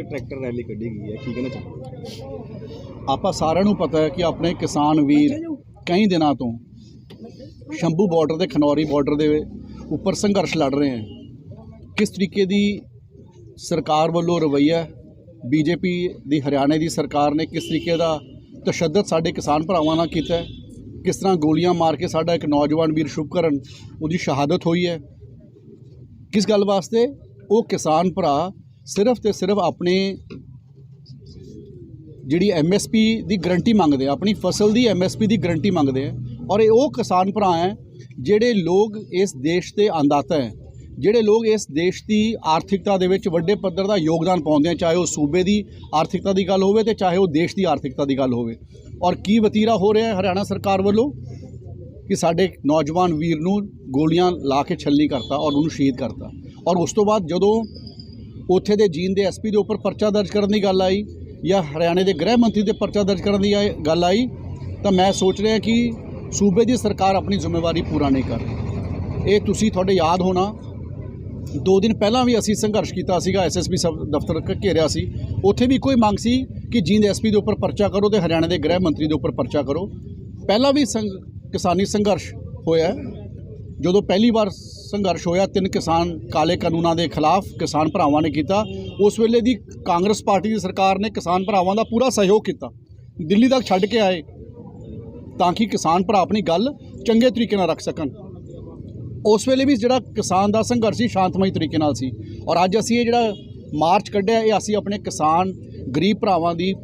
ਅੱਜ tractor rally ਕੱਢੀ ਗਈ ਹੈ ਕੀ ਕਹਿਣਾ ਚਾਹੁੰਦੇ ਆਪਾਂ ਸਾਰਿਆਂ ਨੂੰ ਪਤਾ ਹੈ ਕਿ ਆਪਣੇ ਕਿਸਾਨ ਵੀਰ ਕਈ ਦਿਨਾਂ ਤੋਂ ਸ਼ੰਭੂ ਬਾਰਡਰ ਤੇ ਖਨੌਰੀ ਬਾਰਡਰ ਦੇ ਉੱਪਰ ਸੰਘਰਸ਼ ਲੜ ਰਹੇ ਹਨ ਕਿਸ ਤਰੀਕੇ ਦੀ ਸਰਕਾਰ ਵੱਲੋਂ ਰਵੱਈਆ ਬੀਜੇਪੀ ਦੀ ਹਰਿਆਣੇ ਦੀ ਸਰਕਾਰ ਨੇ ਕਿਸ ਤਰੀਕੇ ਦਾ ਤਸ਼ੱਦਦ ਸਾਡੇ ਕਿਸਾਨ ਭਰਾਵਾਂ ਨਾਲ ਕੀਤਾ ਕਿਸ ਤਰ੍ਹਾਂ ਗੋਲੀਆਂ ਮਾਰ ਕੇ ਸਾਡਾ ਇੱਕ ਨੌਜਵਾਨ ਵੀਰ ਸ਼ੁਭਕਰਨ ਉਹਦੀ ਸ਼ਹਾਦਤ ਹੋਈ ਹੈ? ਕਿਸ ਗੱਲ ਵਾਸਤੇ ਉਹ ਕਿਸਾਨ ਭਰਾ ਸਿਰਫ ਤੇ ਸਿਰਫ ਆਪਣੇ ਜਿਹੜੀ ਐਮਐਸਪੀ ਦੀ ਗਰੰਟੀ ਮੰਗਦੇ ਆ, ਆਪਣੀ ਫਸਲ ਦੀ ਐਮਐਸਪੀ ਦੀ ਗਰੰਟੀ ਮੰਗਦੇ ਆ ਔਰ ਇਹ ਉਹ ਕਿਸਾਨ ਭਰਾ ਹੈ ਜਿਹੜੇ ਲੋਕ ਇਸ ਦੇਸ਼ ਦੇ ਅੰਦਾਤਾ ਹੈ, ਜਿਹੜੇ ਲੋਕ ਇਸ ਦੇਸ਼ ਦੀ ਆਰਥਿਕਤਾ ਦੇ ਵਿੱਚ ਵੱਡੇ ਪੱਧਰ ਦਾ ਯੋਗਦਾਨ ਪਾਉਂਦੇ ਆ, ਚਾਹੇ ਉਹ ਸੂਬੇ ਦੀ ਆਰਥਿਕਤਾ ਦੀ ਗੱਲ ਹੋਵੇ ਤੇ ਚਾਹੇ ਉਹ ਦੇਸ਼ ਦੀ ਆਰਥਿਕਤਾ ਦੀ ਗੱਲ ਹੋਵੇ। ਔਰ ਕੀ ਵਤੀਰਾ ਹੋ ਰਿਹਾ ਹੈ ਹਰਿਆਣਾ ਸਰਕਾਰ ਵੱਲੋਂ? ਕਿ ਸਾਡੇ ਨੌਜਵਾਨ ਵੀਰ ਨੂੰ ਗੋਲੀਆਂ ਲਾ ਕੇ ਛੱਲੀ ਕਰਤਾ ਔਰ ਉਹਨੂੰ ਸ਼ਹੀਦ ਕਰਤਾ। ਔਰ ਉਸ ਤੋਂ ਬਾਅਦ ਜਦੋਂ ਉੱਥੇ ਦੇ ਜੀਨ ਦੇ ਐਸਪੀ ਦੇ ਉੱਪਰ ਪਰਚਾ ਦਰਜ ਕਰਨ ਦੀ ਗੱਲ ਆਈ ਜਾਂ ਹਰਿਆਣੇ ਦੇ ਗ੍ਰਹਿ ਮੰਤਰੀ ਦੇ ਪਰਚਾ ਦਰਜ ਕਰਨ ਦੀ ਆਏ- ਗੱਲ ਆਈ, ਤਾਂ ਮੈਂ ਸੋਚ ਰਿਹਾ ਕਿ ਸੂਬੇ ਦੀ ਸਰਕਾਰ ਆਪਣੀ ਜ਼ਿੰਮੇਵਾਰੀ ਪੂਰਾ ਨਹੀਂ ਕਰ ਰਹੀ। ਇਹ ਤੁਸੀਂ ਤੁਹਾਡੇ ਯਾਦ ਹੋਣਾ। ਦੋ ਦਿਨ ਪਹਿਲਾਂ ਵੀ ਅਸੀਂ ਸੰਘਰਸ਼ ਕੀਤਾ ਸੀਗਾ ਐਸਐਸਪੀ ਸਬ ਦਫ਼ਤਰ ਘੇਰਿਆ ਸੀ। ਉੱਥੇ ਵੀ ਕੋਈ ਮੰਗ ਸੀ ਕਿ ਜੀਂਦ ਐਸਪੀ ਦੇ ਉੱਪਰ ਪਰਚਾ ਕਰੋ ਤੇ ਹਰਿਆਣਾ ਦੇ ਗ੍ਰਹਿ ਮੰਤਰੀ ਦੇ ਉੱਪਰ ਪਰਚਾ ਕਰੋ। ਪਹਿਲਾਂ ਵੀ ਸੰਘ ਕਿਸਾਨੀ ਸੰਘਰਸ਼ ਹੋਇਆ। ਜਦੋਂ ਪਹਿਲੀ ਵਾਰ ਸੰਘਰਸ਼ ਹੋਇਆ, ਤਿੰਨ ਕਿਸਾਨ ਕਾਲੇ ਕਾਨੂੰਨਾਂ ਦੇ ਖਿਲਾਫ ਕਿਸਾਨ ਭਰਾਵਾਂ ਨੇ ਕੀਤਾ। ਉਸ ਵੇਲੇ ਦੀ ਕਾਂਗਰਸ ਪਾਰਟੀ ਦੀ ਸਰਕਾਰ ਨੇ ਕਿਸਾਨ ਭਰਾਵਾਂ ਦਾ ਪੂਰਾ ਸਹਿਯੋਗ ਕੀਤਾ। ਦਿੱਲੀ ਤੱਕ ਛੱਡ ਕੇ ਆਏ ਤਾਂ ਕਿ ਕਿਸਾਨ ਭਰਾ ਆਪਣੀ ਗੱਲ ਚੰਗੇ ਤਰੀਕੇ ਨਾਲ ਰੱਖ ਸਕਣ। ਉਸ ਵੇਲੇ ਵੀ ਜਿਹੜਾ ਕਿਸਾਨ ਦਾ ਸੰਘਰਸ਼ ਸੀ, ਸ਼ਾਂਤਮਈ ਤਰੀਕੇ ਨਾਲ ਸੀ। ਔਰ ਅੱਜ ਅਸੀਂ ਇਹ ਜਿਹੜਾ ਮਾਰਚ ਕੱਢਿਆ, ਇਹ ਅਸੀਂ ਆਪਣੇ ਕਿਸਾਨ ਗਰੀਬ ਭਰਾਵਾਂ ਦੀ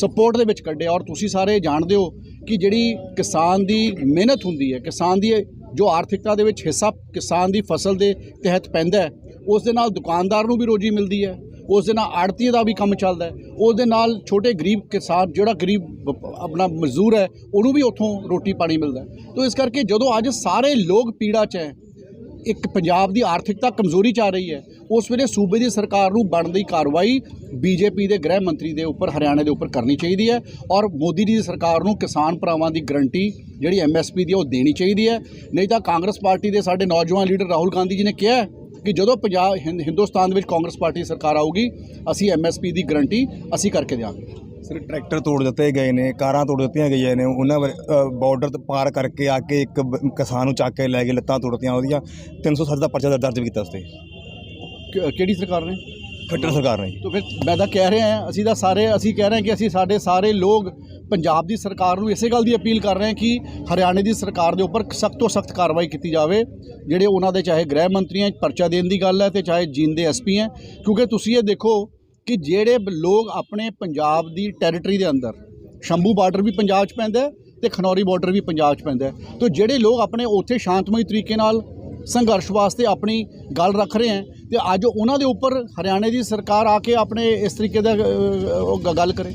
ਸਪੋਰਟ ਦੇ ਵਿੱਚ ਕੱਢਿਆ। ਔਰ ਤੁਸੀਂ ਸਾਰੇ ਜਾਣਦੇ ਹੋ ਕਿ ਜਿਹੜੀ ਕਿਸਾਨ ਦੀ ਮਿਹਨਤ ਹੁੰਦੀ ਹੈ, ਕਿਸਾਨ ਦੀ ਜੋ ਆਰਥਿਕਤਾ ਦੇ ਵਿੱਚ ਹਿੱਸਾ ਕਿਸਾਨ ਦੀ ਫਸਲ ਦੇ ਤਹਿਤ ਪੈਂਦਾ ਉਸ ਦੇ ਨਾਲ ਦੁਕਾਨਦਾਰ ਨੂੰ ਵੀ ਰੋਜੀ ਮਿਲਦੀ ਹੈ, ਉਸ ਦੇ ਨਾਲ ਆੜਤੀ ਦਾ ਵੀ ਕੰਮ ਚੱਲਦਾ ਹੈ, ਉਸ ਦੇ ਨਾਲ ਛੋਟੇ ਗਰੀਬ ਕਿਸਾਨ, ਜਿਹੜਾ ਗਰੀਬ ਆਪਣਾ ਮਜ਼ਦੂਰ ਹੈ, ਉਹਨੂੰ ਵੀ ਉੱਥੋਂ ਰੋਟੀ ਪਾਣੀ ਮਿਲਦਾ ਹੈ। ਇਸ ਕਰਕੇ ਜਦੋਂ ਅੱਜ ਸਾਰੇ ਲੋਕ ਪੀੜਾ 'ਚ ਹੈ, ਇੱਕ ਪੰਜਾਬ ਦੀ ਆਰਥਿਕਤਾ ਕਮਜ਼ੋਰੀ ਚ ਆ ਰਹੀ ਹੈ ਉਸ ਵੇਲੇ ਸੂਬੇ ਦੀ ਸਰਕਾਰ ਨੂੰ ਬਣਦੀ ਕਾਰਵਾਈ ਬੀਜੇਪੀ ਦੇ ਗ੍ਰਹਿ ਮੰਤਰੀ ਦੇ ਉੱਪਰ, ਹਰਿਆਣਾ ਦੇ ਉੱਪਰ ਕਰਨੀ ਚਾਹੀਦੀ ਹੈ ਔਰ ਮੋਦੀ ਜੀ ਦੀ ਸਰਕਾਰ ਨੂੰ ਕਿਸਾਨ ਭਰਾਵਾਂ ਦੀ ਗਰੰਟੀ ਜਿਹੜੀ ਐਮਐਸਪੀ ਦੀ ਉਹ ਦੇਣੀ ਚਾਹੀਦੀ ਹੈ। ਨਹੀਂ ਤਾਂ ਕਾਂਗਰਸ ਪਾਰਟੀ ਦੇ ਸਾਡੇ ਨੌਜਵਾਨ ਲੀਡਰ ਰਾਹੁਲ ਗਾਂਧੀ ਜੀ ਨੇ ਕਿਹਾ ਕਿ ਜਦੋਂ ਪੰਜਾਬ ਹਿੰਦ- ਹਿੰਦੁਸਤਾਨ ਦੇ ਵਿੱਚ ਕਾਂਗਰਸ ਪਾਰਟੀ ਦੀ ਸਰਕਾਰ ਆਊਗੀ, ਅਸੀਂ ਐਮਐਸਪੀ ਦੀ ਗਰੰਟੀ ਅਸੀਂ ਕਰਕੇ ਦਿਆਂਗੇ। ਸਰ, ਟਰੈਕਟਰ ਤੋੜ ਦਿੱਤੇ ਗਏ ਨੇ, ਕਾਰਾਂ ਤੋੜ ਦਿੱਤੀਆਂ ਗਈਆਂ ਨੇ, ਉਹਨਾਂ ਬਾਰਡਰ ਤੇ ਪਾਰ ਕਰਕੇ ਆ ਕੇ ਇੱਕ ਕਿਸਾਨ ਨੂੰ ਚੱਕ ਕੇ ਲੈ ਗਏ ਲੱਤਾਂ ਤੋੜਤੀਆਂ ਉਹਦੀਆਂ 307 ਦਾ ਪਰਚਾ ਦਰਜ ਕੀਤਾ ਉਸ ਤੇ ਕਿ- ਕਿਹੜੀ ਸਰਕਾਰ ਨੇ ਖੱਟਰ ਸਰਕਾਰ ਨੇ। ਤੋ ਫਿਰ ਮੈਂ ਤਾਂ ਕਹਿ ਰਿਹਾ ਹਾਂ ਅਸੀਂ ਤਾਂ ਸਾਰੇ ਅਸੀਂ ਕਹਿ ਰਹੇ ਹਾਂ ਕਿ ਅਸੀਂ ਸਾਡੇ ਸਾਰੇ ਲੋਕ ਪੰਜਾਬ ਦੀ ਸਰਕਾਰ ਨੂੰ ਇਸੇ ਗੱਲ ਦੀ ਅਪੀਲ ਕਰ ਰਹੇ ਹਾਂ ਕਿ ਹਰਿਆਣੇ ਦੀ ਸਰਕਾਰ ਦੇ ਉੱਪਰ ਸਖਤ ਤੋਂ ਸਖਤ ਕਾਰਵਾਈ ਕੀਤੀ ਜਾਵੇ ਜਿਹੜੇ ਉਹਨਾਂ ਦੇ ਚਾਹੇ ਗ੍ਰਹਿ ਮੰਤਰੀ ਹੈ ਪਰਚਾ ਦੇਣ ਦੀ ਗੱਲ ਹੈ ਤੇ ਚਾਹੇ ਜੀਨ ਦੇ ਐਸਪੀ ਹੈ ਕਿਉਂਕਿ ਤੁਸੀਂ ਇਹ ਦੇਖੋ ਕਿ ਜਿਹੜੇ ਬ- ਲੋਕ ਆਪਣੇ ਪੰਜਾਬ ਦੀ ਟੈਰੀਟਰੀ ਦੇ ਅੰਦਰ ਸ਼ੰਭੂ ਬਾਰਡਰ ਵੀ ਪੰਜਾਬ 'ਚ ਪੈਂਦਾ ਹੈ ਤੇ ਖਨੌਰੀ ਬਾਰਡਰ ਵੀ ਪੰਜਾਬ 'ਚ ਪੈਂਦਾ ਹੈ ਤੋ ਜਿਹੜੇ ਲੋਕ ਆਪਣੇ ਉੱਥੇ ਸ਼ਾਂਤਮਈ ਤਰੀਕੇ ਨਾਲ ਸੰਘਰਸ਼ ਵਾਸਤੇ ਆਪਣੀ ਗੱਲ ਰੱਖ ਰਹੇ ਹੈ ਤੇ ਅੱਜ ਉਹਨਾਂ ਦੇ ਉੱਪਰ ਹਰਿਆਣੇ ਦੀ ਸਰਕਾਰ ਆ ਕੇ ਆਪਣੇ ਇਸ ਤਰੀਕੇ ਦਾ ਗੱਲ ਕਰੇ।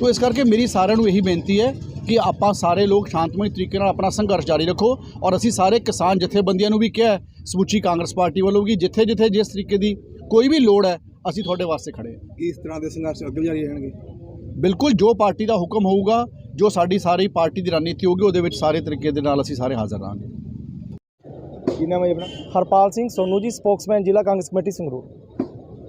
ਤੋ ਇਸ ਕਰਕੇ ਮੇਰੀ ਸਾਰਿਆਂ ਨੂੰ ਇਹੀ ਬੇਨਤੀ ਹੈ ਕਿ ਆਪਾਂ ਸਾਰੇ ਲੋਕ ਸ਼ਾਂਤਮਈ ਤਰੀਕੇ ਨਾਲ ਆਪਣਾ ਸੰਘਰਸ਼ ਜਾਰੀ ਰੱਖੋ ਔਰ ਅਸੀਂ ਸਾਰੇ ਕਿਸਾਨ ਜਥੇਬੰਦੀਆਂ ਨੂੰ ਵੀ ਕਿਹਾ ਸਮੁੱਚੀ ਕਾਂਗਰਸ ਪਾਰਟੀ ਵੱਲੋਂ ਕਿ ਜਿੱਥੇ ਜਿੱਥੇ ਜਿਸ ਤਰੀਕੇ ਦੀ ਕੋਈ ਵੀ ਲੋੜ ਹੈ ਅਸੀਂ ਤੁਹਾਡੇ ਵਾਸਤੇ ਖੜੇ ਹਾਂ। ਇਸ ਤਰ੍ਹਾਂ ਦੇ ਸੰਘਰਸ਼ ਅੱਗੇ ਵੀ ਜਾਰੀ ਰਹਿਣਗੇ? ਬਿਲਕੁਲ ਜੋ ਪਾਰਟੀ ਦਾ ਹੁਕਮ ਹੋਊਗਾ ਜੋ ਸਾਡੀ ਸਾਰੀ ਪਾਰਟੀ ਦੀ ਰਣਨੀਤੀ ਹੋਊਗੀ ਉਹਦੇ ਵਿੱਚ ਸਾਰੇ ਤਰੀਕੇ ਦੇ ਨਾਲ ਅਸੀਂ ਸਾਰੇ ਹਾਜ਼ਰ ਰਹਾਂਗੇ। ਕੀ ਨਾਮ ਹੈ ਜੀ ਆਪਣਾ? ਹਰਪਾਲ ਸਿੰਘ ਸੋਨੂ ਜੀ ਸਪੋਕਸਮੈਨ ਜ਼ਿਲ੍ਹਾ ਕਾਂਗਰਸ ਕਮੇਟੀ ਸੰਗਰੂਰ।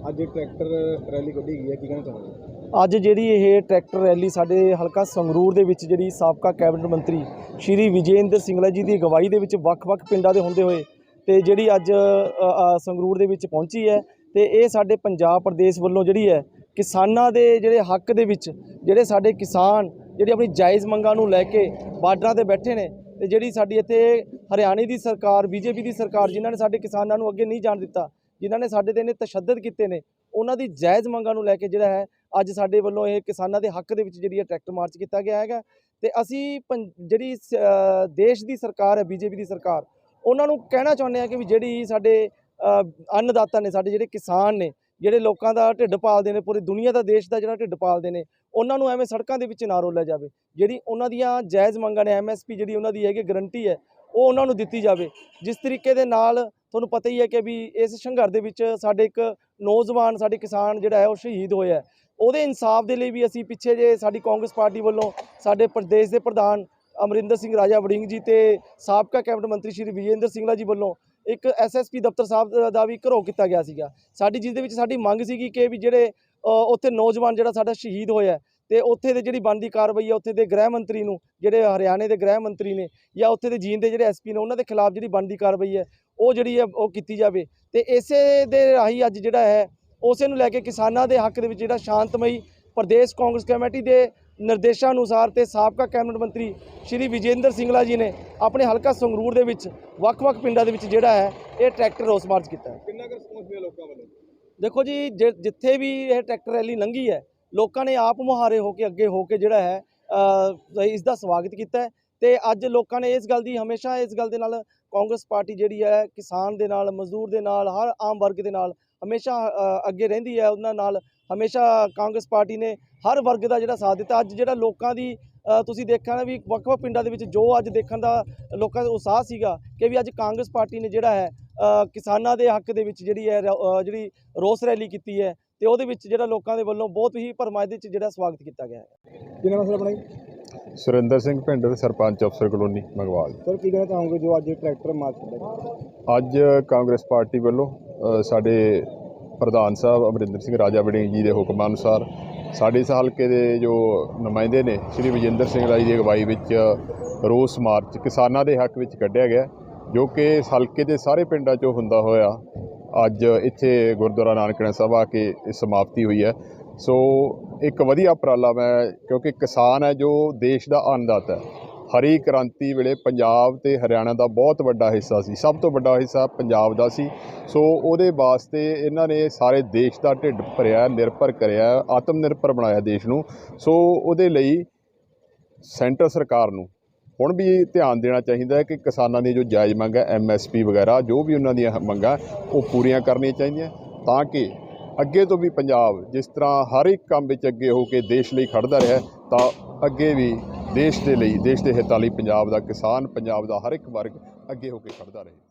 ਅੱਜ ਟਰੈਕਟਰ ਰੈਲੀ ਕੱਢੀ ਗਈ ਹੈ ਕੀ ਕਹਿਣਾ ਚਾਹੁੰਦੇ ਅੱਜ ਜਿਹੜੀ ਇਹ ਟਰੈਕਟਰ ਰੈਲੀ ਸਾਡੇ ਹਲਕਾ ਸੰਗਰੂਰ ਦੇ ਵਿੱਚ ਜਿਹੜੀ ਸਾਬਕਾ ਕੈਬਨਿਟ ਮੰਤਰੀ ਸ਼੍ਰੀ ਵਿਜੇਂਦਰ ਸਿੰਗਲਾ ਜੀ ਦੀ ਅਗਵਾਈ ਦੇ ਵਿੱਚ ਵੱਖ-ਵੱਖ ਪਿੰਡਾਂ ਦੇ ਹੁੰਦੇ ਹੋਏ ਤੇ ਜਿਹੜੀ ਅੱਜ ਅ, ਅ, ਸੰਗਰੂਰ ਦੇ ਵਿੱਚ ਪਹੁੰਚੀ ਹੈ ਤੇ ਇਹ ਸਾਡੇ ਪੰਜਾਬ ਪ੍ਰਦੇਸ਼ ਵੱਲੋਂ ਜਿਹੜੀ ਹੈ ਕਿਸਾਨਾਂ ਦੇ ਜਿਹੜੇ ਹੱਕ ਦੇ ਵਿੱਚ ਜਿਹੜੇ ਸਾਡੇ ਕਿਸਾਨ ਜਿਹੜੀ ਆਪਣੀ ਜਾਇਜ਼ ਮੰਗਾਂ ਨੂੰ ਲੈ ਕੇ ਬਾਰਡਰਾਂ ਤੇ ਬੈਠੇ ਨੇ ਤੇ ਜਿਹੜੀ ਸਾਡੀ ਇੱਥੇ ਹਰਿਆਣੇ ਦੀ ਸਰਕਾਰ, ਬੀਜੇਪੀ ਦੀ ਸਰਕਾਰ, ਜਿਨ੍ਹਾਂ ਨੇ ਸਾਡੇ ਕਿਸਾਨਾਂ ਨੂੰ ਅੱਗੇ ਨਹੀਂ ਜਾਣ ਦਿੱਤਾ, ਜਿਨ੍ਹਾਂ ਨੇ ਸਾਡੇ ਤੇ ਨੇ ਤਸ਼ੱਦਦ ਕੀਤੇ ਨੇ, ਉਹਨਾਂ ਦੀ ਜਾਇਜ਼ ਮੰਗਾਂ ਨੂੰ ਲੈ ਕੇ ਜਿਹੜਾ ਹੈ, ਅੱਜ ਸਾਡੇ ਵੱਲੋਂ ਇਹ ਕਿਸਾਨਾਂ ਦੇ ਹੱਕ ਦੇ ਵਿੱਚ ਜਿਹੜੀ ਹੈ ਟਰੈਕਟਰ ਮਾਰਚ ਕੀਤਾ ਗਿਆ ਹੈਗਾ। ਤੇ ਅਸੀਂ ਪੰ- ਜਿਹੜੀ ਸ- ਦੇਸ਼ ਦੀ ਸਰਕਾਰ ਹੈ, ਬੀਜੇਪੀ ਦੀ ਸਰਕਾਰ, ਉਹਨਾਂ ਨੂੰ ਕਹਿਣਾ ਚਾਹੁੰਦੇ ਹਾਂ ਕਿ ਵੀ ਜਿਹੜੀ ਸਾਡੇ ਅੰਨਦਾਤਾ ਨੇ, ਸਾਡੇ ਜਿਹੜੇ ਕਿਸਾਨ ਨੇ ਜਿਹੜੇ ਲੋਕਾਂ ਦਾ ਢਿੱਡ ਪਾਲਦੇ ਨੇ, ਪੂਰੀ ਦੁਨੀਆ ਦਾ ਦੇਸ਼ ਦਾ ਜਿਹੜਾ ਢਿੱਡ ਪਾਲਦੇ ਨੇ, ਉਹਨਾਂ ਨੂੰ ਐਵੇਂ ਸੜਕਾਂ ਦੇ ਵਿੱਚ ਨਾ ਰੋਲਿਆ ਜਾਵੇ। ਜਿਹੜੀ ਉਹਨਾਂ ਦੀਆਂ ਜਾਇਜ਼ ਮੰਗਾਂ ਨੇ ਐਮਐਸਪੀ ਜਿਹੜੀ ਉਹਨਾਂ ਦੀ ਹੈਗੀ ਗਰੰਟੀ ਹੈ, ਉਹ ਉਹਨਾਂ ਨੂੰ ਦਿੱਤੀ ਜਾਵੇ। ਜਿਸ ਤਰੀਕੇ ਦੇ ਨਾਲ ਤੁਹਾਨੂੰ ਪਤਾ ਹੀ ਹੈ ਕਿ ਵੀ ਇਸ ਸੰਘਰਸ਼ ਦੇ ਵਿੱਚ ਸਾਡੇ ਇੱਕ ਨੌਜਵਾਨ, ਸਾਡੇ ਕਿਸਾਨ ਜਿਹੜਾ ਹੈ, ਉਹ ਸ਼ਹੀਦ ਹੋਇਆ ਉਹਦੇ ਇਨਸਾਫ ਦੇ ਲਈ ਵੀ ਅਸੀਂ ਪਿੱਛੇ ਜੇ ਸਾਡੀ ਕਾਂਗਰਸ ਪਾਰਟੀ ਵੱਲੋਂ ਸਾਡੇ ਪ੍ਰਦੇਸ਼ ਦੇ ਪ੍ਰਧਾਨ ਅਮਰਿੰਦਰ ਸਿੰਘ ਰਾਜਾ ਵੜਿੰਗ ਜੀ ਤੇ ਸਾਬਕਾ ਕੈਬਨਿਟ ਮੰਤਰੀ ਸ਼੍ਰੀ ਵਿਜੇਂਦਰ ਸਿੰਘਲਾ ਜੀ ਵੱਲੋਂ ਇੱਕ ਐਸਐਸਪੀ ਦਫ਼ਤਰ ਸਾਹਿਬ ਦਾ ਵੀ ਘਰੋ ਕੀਤਾ ਗਿਆ ਸੀਗਾ। ਸਾਡੀ ਜਿਸ ਦੇ ਵਿੱਚ ਸਾਡੀ ਮੰਗ ਸੀਗੀ ਕਿ ਵੀ ਜਿਹੜੇ ਉੱਥੇ ਨੌਜਵਾਨ ਜਿਹੜਾ ਸਾਡਾ ਸ਼ਹੀਦ ਹੋਇਆ ਹੈ ਤੇ ਉੱਥੇ ਦੇ ਜਿਹੜੀ ਬਣਦੀ ਕਾਰਵਾਈ ਹੈ, ਉੱਥੇ ਦੇ ਗ੍ਰਹਿ ਮੰਤਰੀ ਨੂੰ, ਜਿਹੜੇ ਹਰਿਆਣੇ ਦੇ ਗ੍ਰਹਿ ਮੰਤਰੀ ਨੇ ਜਾਂ ਉੱਥੇ ਦੇ ਜੀਨ ਦੇ ਜਿਹੜੇ ਐਸਪੀ ਨੇ, ਉਹਨਾਂ ਦੇ ਖਿਲਾਫ ਜਿਹੜੀ ਬਣਦੀ ਕਾਰਵਾਈ ਹੈ, ਉਹ ਜਿਹੜੀ ਹੈ, ਉਹ ਕੀਤੀ ਜਾਵੇ। ਤੇ ਇਸੇ ਦੇ ਰਾਹੀਂ ਅੱਜ ਜਿਹੜਾ ਹੈ, ਉਸੇ ਨੂੰ ਲੈ ਕੇ ਕਿਸਾਨਾਂ ਦੇ ਹੱਕ ਦੇ ਵਿੱਚ ਜਿਹੜਾ ਸ਼ਾਂਤਮਈ ਪ੍ਰਦੇਸ਼ ਕਾਂਗਰਸ ਕਮੇਟੀ ਦੇ ਨਿਰਦੇਸ਼ਾਂ ਅਨੁਸਾਰ ਤੇ ਸਾਬਕਾ ਕੈਬਨਿਟ ਮੰਤਰੀ ਸ਼੍ਰੀ ਵਿਜੇਂਦਰ ਸਿੰਗਲਾ ਜੀ ਨੇ ਆਪਣੇ ਹਲਕਾ ਸੰਗਰੂਰ ਦੇ ਵਿੱਚ ਵੱਖ-ਵੱਖ ਪਿੰਡਾਂ ਦੇ ਵਿੱਚ ਜਿਹੜਾ ਹੈ ਇਹ ਟਰੈਕਟਰ ਰੋਸ ਮਾਰਚ ਕੀਤਾ ਹੈ। ਕਿੰਨਾ ਕੁ ਰਿਸਪੌਂਸ ਮਿਲਿਆ ਲੋਕਾਂ ਵੱਲੋਂ? ਦੇਖੋ ਜੀ ਜਿੱਥੇ ਵੀ ਇਹ ਟਰੈਕਟਰ ਰੈਲੀ ਲੰਘੀ ਹੈ ਲੋਕਾਂ ਨੇ ਆਪ ਮੁਹਾਰੇ ਹੋ ਕੇ ਅੱਗੇ ਹੋ ਕੇ ਜਿਹੜਾ ਹੈ ਇਸ ਦਾ ਸਵਾਗਤ ਕੀਤਾ ਤੇ ਅੱਜ ਲੋਕਾਂ ਨੇ ਇਸ ਗੱਲ ਦੀ ਹਮੇਸ਼ਾ ਇਸ ਗੱਲ ਦੇ ਨਾਲ ਕਾਂਗਰਸ ਪਾਰਟੀ ਜਿਹੜੀ ਹੈ ਕਿਸਾਨ ਦੇ ਨਾਲ ਮਜ਼ਦੂਰ ਦੇ ਨਾਲ ਹਰ ਆਮ ਵਰਗ ਦੇ ਨਾਲ ਹਮੇਸ਼ਾ ਅੱਗੇ ਰਹਿੰਦੀ ਹੈ ਉਹਨਾਂ ਨਾਲ। ਹਮੇਸ਼ਾ ਕਾਂਗਰਸ ਪਾਰਟੀ ਨੇ ਹਰ ਵਰਗ ਦਾ ਜਿਹੜਾ ਸਾਥ ਦਿੱਤਾ। ਅੱਜ ਜਿਹੜਾ ਲੋਕਾਂ ਦੀ ਤੁਸੀਂ ਦੇਖਿਆ ਨਾ ਵੀ ਵੱਖ-ਵੱਖ ਪਿੰਡਾਂ ਦੇ ਵਿੱਚ ਜੋ ਅੱਜ ਦੇਖਣ ਦਾ ਲੋਕਾਂ ਦਾ ਉਤਸ਼ਾਹ ਸੀਗਾ ਕਿ ਵੀ ਅੱਜ ਕਾਂਗਰਸ ਪਾਰਟੀ ਨੇ ਜਿਹੜਾ ਹੈ ਕਿਸਾਨਾਂ ਦੇ ਹੱਕ ਦੇ ਵਿੱਚ ਜਿਹੜੀ ਹੈ, ਰ- ਜਿਹੜੀ ਰੋਸ ਰੈਲੀ ਕੀਤੀ ਹੈ ਤੇ ਉਹਦੇ ਵਿੱਚ ਜਿਹੜਾ ਲੋਕਾਂ ਦੇ ਵੱਲੋਂ ਬਹੁਤ ਹੀ ਭਰਮਾਇਸ਼ 'ਚ ਜਿਹੜਾ ਸਵਾਗਤ ਕੀਤਾ ਗਿਆ ਹੈ। ਕਿੰਨਾ ਮਸਲਾ ਆਪਣਾ ਸੁਰਿੰਦਰ ਸਿੰਘ ਪਿੰਡ ਦੇ ਸਰਪੰਚ ਅਫਸਰ ਕਲੋਨੀ ਮੰਗਵਾਲ। ਸਰ ਕੀ ਕਹਿਣਾ ਚਾਹੋਗੇ ਜੋ ਅੱਜ ਟਰੈਕਟਰ ਮਾਰਚ ਅੱਜ ਕਾਂਗਰਸ ਪਾਰਟੀ ਵੱਲੋਂ ਅ, ਸਾਡੇ ਪ੍ਰਧਾਨ ਸਾਹਿਬ ਅਮਰਿੰਦਰ ਸਿੰਘ ਰਾਜਾ ਵੜਿੰਗ ਜੀ ਦੇ ਹੁਕਮ ਅਨੁਸਾਰ ਸਾਡੇ ਇਸ ਹਲਕੇ ਦੇ ਜੋ ਨੁਮਾਇੰਦੇ ਨੇ ਸ਼੍ਰੀ ਵਿਜੇਂਦਰ ਸਿੰਘ ਰਾਜ ਦੀ ਅਗਵਾਈ ਵਿੱਚ ਰੋਸ ਮਾਰਚ ਕਿਸਾਨਾਂ ਦੇ ਹੱਕ ਵਿੱਚ ਕੱਢਿਆ ਗਿਆ ਜੋ ਕਿ ਇਸ ਹਲਕੇ ਦੇ ਸਾਰੇ ਪਿੰਡਾਂ 'ਚੋਂ ਹੁੰਦਾ ਹੋਇਆ ਅੱਜ ਇੱਥੇ ਗੁਰਦੁਆਰਾ ਨਾਨਕਣਾ ਸਾਹਿਬ ਆ ਕੇ ਇਹ ਸਮਾਪਤੀ ਹੋਈ ਹੈ। ਸੋ ਇੱਕ ਵਧੀਆ ਉਪਰਾਲਾ ਮੈਂ, ਕਿਉਂਕਿ ਕਿਸਾਨ ਹੈ ਜੋ ਦੇਸ਼ ਦਾ ਅੰਨਦਾਤਾ ਹੈ। ਹਰੀ ਕ੍ਰਾਂਤੀ ਵੇਲੇ ਪੰਜਾਬ ਤੇ ਹਰਿਆਣਾ ਦਾ ਬਹੁਤ ਵੱਡਾ ਹਿੱਸਾ ਸੀ। ਸਭ ਤੋਂ ਵੱਡਾ ਹਿੱਸਾ ਪੰਜਾਬ ਦਾ ਸੀ। ਸੋ ਉਹਦੇ ਵਾਸਤੇ ਇਹਨਾਂ ਨੇ ਸਾਰੇ ਦੇਸ਼ ਦਾ ਢਿੱਡ ਭਰਿਆ, ਨਿਰਭਰ ਕਰਿਆ ਆਤਮ ਨਿਰਭਰ ਬਣਾਇਆ ਦੇਸ਼ ਨੂੰ। ਸੋ ਉਹਦੇ ਲਈ ਸੈਂਟਰ ਸਰਕਾਰ ਨੂੰ ਹੁਣ ਵੀ ਧਿਆਨ ਦੇਣਾ ਚਾਹੀਦਾ ਹੈ ਕਿ ਕਿਸਾਨਾਂ ਦੀ ਜੋ ਜਾਇਜ਼ ਮੰਗ ਹੈ ਐਮਐਸਪੀ ਵਗੈਰਾ, ਜੋ ਵੀ ਉਹਨਾਂ ਦੀਆਂ ਮੰਗਾਂ, ਉਹ ਪੂਰੀਆਂ ਕਰਨੀਆਂ ਚਾਹੀਦੀਆਂ। ਤਾਂ ਕਿ ਅੱਗੇ ਤੋਂ ਵੀ ਪੰਜਾਬ ਜਿਸ ਤਰ੍ਹਾਂ ਹਰ ਇੱਕ ਕੰਮ ਵਿੱਚ ਅੱਗੇ ਹੋ ਕੇ ਦੇਸ਼ ਲਈ ਖੜਦਾ ਰਿਹਾ, ਤਾਂ ਅੱਗੇ ਵੀ ਦੇਸ਼ ਦੇ ਲਈ, ਦੇਸ਼ ਦੇ ਹਿੱਤਾਂ ਲਈ ਪੰਜਾਬ ਦਾ ਕਿਸਾਨ, ਪੰਜਾਬ ਦਾ ਹਰ ਇੱਕ ਵਰਗ ਅੱਗੇ ਹੋ ਕੇ ਖੜਦਾ ਰਹੇ।